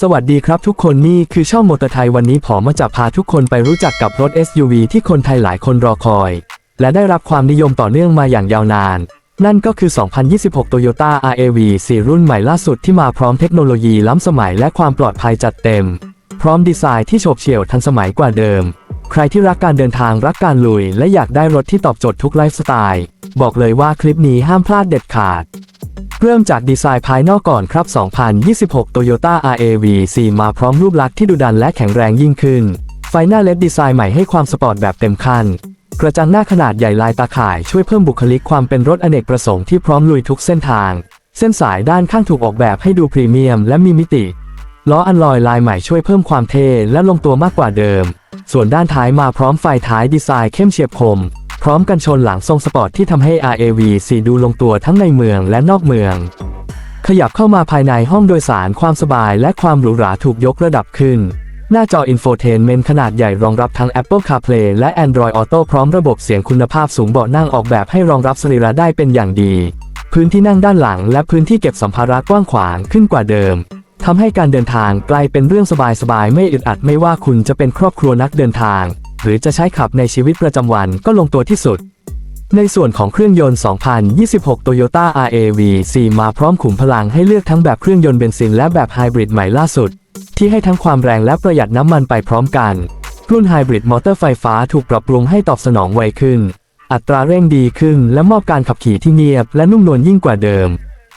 สวัสดีครับทุกคนนี่คือช่องมอเตอร์ไทยวันนี้ผมมาจะพาทุกคนไปรู้จักกับรถ SUV ที่คนไทยหลายคนรอคอย และได้รับความนิยมต่อเนื่องมาอย่างยาวนาน นั่นก็คือ 2026 Toyota RAV 4 รุ่นใหม่ล่าสุดที่มาพร้อมเทคโนโลยีล้ำสมัยและความปลอดภัยจัดเต็ม พร้อมดีไซน์ที่โฉบเฉี่ยวทันสมัยกว่าเดิม ใครที่รักการเดินทางรักการลุย และอยากได้รถที่ตอบโจทย์ทุกไลฟ์สไตล์ บอกเลยว่าคลิปนี้ห้ามพลาดเด็ดขาด เริ่มจากดีไซน์ภายนอกก่อนครับ 2026 Toyota RAV 4มาพร้อมรูปลักษณ์ที่ดุดันและแข็งแรงยิ่งขึ้น ไฟหน้าเลดดีไซน์ใหม่ให้ความสปอร์ตแบบเต็มคัน กระจังหน้าขนาดใหญ่ลายตาข่ายช่วยเพิ่มบุคลิกความเป็นรถอเนกประสงค์ที่พร้อมลุยทุกเส้นทาง เส้นสายด้านข้างถูกออกแบบให้ดูพรีเมียมและมีมิติ ล้ออัลลอยลายใหม่ช่วยเพิ่มความเท่และลงตัวมากกว่าเดิม ส่วนด้านท้ายมาพร้อมไฟท้ายดีไซน์เข้มเฉียบคม พร้อมกันชนหลังทรงสปอร์ตที่ทำให้ RAV 4ดูลงตัวทั้งในเมืองและนอกเมือง ขยับเข้ามาภายในห้องโดยสารความสบายและความหรูหราถูกยกระดับขึ้น หน้าจออินโฟเทนเมนต์ขนาดใหญ่รองรับทั้ง Apple CarPlay และ Android Auto พร้อมระบบเสียงคุณภาพสูงเบาะนั่งออกแบบให้รองรับสรีระได้เป็นอย่างดี พื้นที่นั่งด้านหลังและพื้นที่เก็บสัมภาระกว้างขวางขึ้นกว่าเดิมทำให้การเดินทางกลายเป็นเรื่องสบายๆไม่อึดอัดไม่ว่าคุณจะเป็นครอบครัวนักเดินทาง หรือจะใช้ขับในชีวิตประจำวันก็ลงตัวที่สุด ในส่วนของเครื่องยนต์ 2026 Toyota RAV 4มาพร้อมขุมพลังให้เลือกทั้งแบบเครื่องยนต์เบนซินและแบบไฮบริดใหม่ล่าสุด ที่ให้ทั้งความแรงและประหยัดน้ำมันไปพร้อมกัน รุ่นไฮบริดมอเตอร์ไฟฟ้าถูกปรับปรุงให้ตอบสนองไวขึ้น อัตราเร่งดีขึ้น และมอบการขับขี่ที่เงียบ และนุ่มนวลยิ่งกว่าเดิม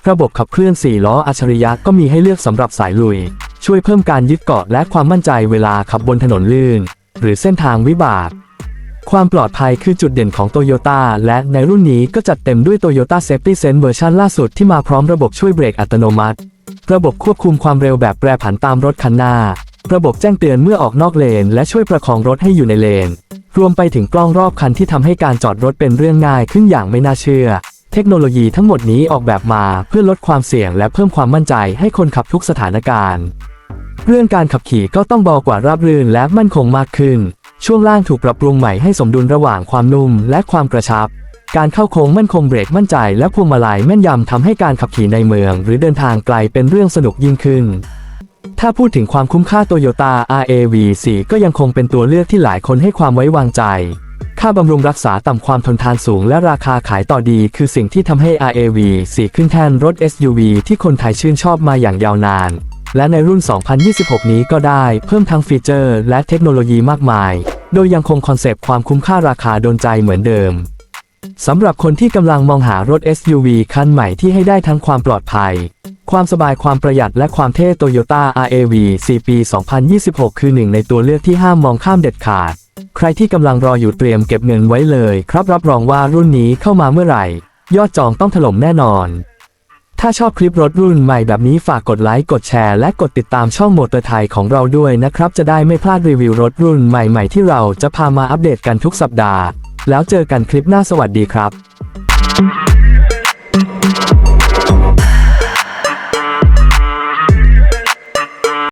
ระบบขับเคลื่อน 4 ล้ออัจฉริยะก็มีให้เลือกสำหรับสายลุย ช่วยเพิ่มการยึดเกาะและความมั่นใจเวลาขับบนถนนลื่น หรือเส้นทางวิบาก ความปลอดภัยคือจุดเด่นของโตโยต้าและในรุ่นนี้ก็จัดเต็มด้วย Toyota Safety Sense เวอร์ชันล่าสุดที่มาพร้อมระบบช่วยเบรกอัตโนมัติ ระบบควบคุมความเร็วแบบแปรผันตามรถคันหน้า ระบบแจ้งเตือนเมื่อออกนอกเลน และช่วยประคองรถให้อยู่ในเลน รวมไปถึงกล้องรอบคันที่ทำให้การจอดรถเป็นเรื่องง่ายขึ้นอย่างไม่น่าเชื่อเทคโนโลยีทั้งหมดนี้ออกแบบมาเพื่อลดความเสี่ยงและเพิ่มความมั่นใจให้คนขับทุกสถานการณ์ เรื่องการขับขี่ก็ต้องเบากว่าราบรื่นและมั่นคงมากขึ้น ช่วงล่างถูกปรับปรุงใหม่ให้สมดุลระหว่างความนุ่มและความกระชับ การเข้าโค้งมั่นคงเบรกมั่นใจและพวงมาลัยแม่นยำทำให้การขับขี่ในเมือง หรือเดินทางไกลเป็นเรื่องสนุกยิ่งขึ้น ถ้าพูดถึงความคุ้มค่าโตโยต้า RAV 4 ก็ยังคงเป็นตัวเลือกที่หลายคนให้ความไว้วางใจ ค่าบำรุงรักษาต่ำความทนทานสูงและราคาขายต่อดี คือสิ่งที่ทำให้ RAV 4 ขึ้นแท่นรถ SUV ที่คนไทยชื่นชอบมาอย่างยาวนาน และในรุ่น 2026 นี้ก็ได้เพิ่มทั้งฟีเจอร์และเทคโนโลยีมากมาย โดยยังคงคอนเซปต์ความคุ้มค่าราคาโดนใจเหมือนเดิม สำหรับคนที่กำลังมองหารถ SUV คันใหม่ที่ให้ได้ทั้งความปลอดภัย ความสบายความประหยัดและความเท่ Toyota RAV 4 ปี 2026 คือหนึ่งในตัวเลือกที่ห้ามมองข้ามเด็ดขาด ใครที่กำลังรออยู่เตรียมเก็บเงินไว้เลย ครับรับรองว่ารุ่นนี้เข้ามาเมื่อไหร่ ยอดจองต้องถล่มแน่นอน ถ้าชอบคลิปรถรุ่นใหม่แบบนี้ฝากกดไลค์กดแชร์และกดติดตามช่องโมเตอร์ไทยของเราด้วยนะครับ จะได้ไม่พลาดรีวิวรถรุ่นใหม่ ๆ ที่เราจะพามาอัปเดตกันทุกสัปดาห์ แล้วเจอกันคลิปหน้าสวัสดีครับ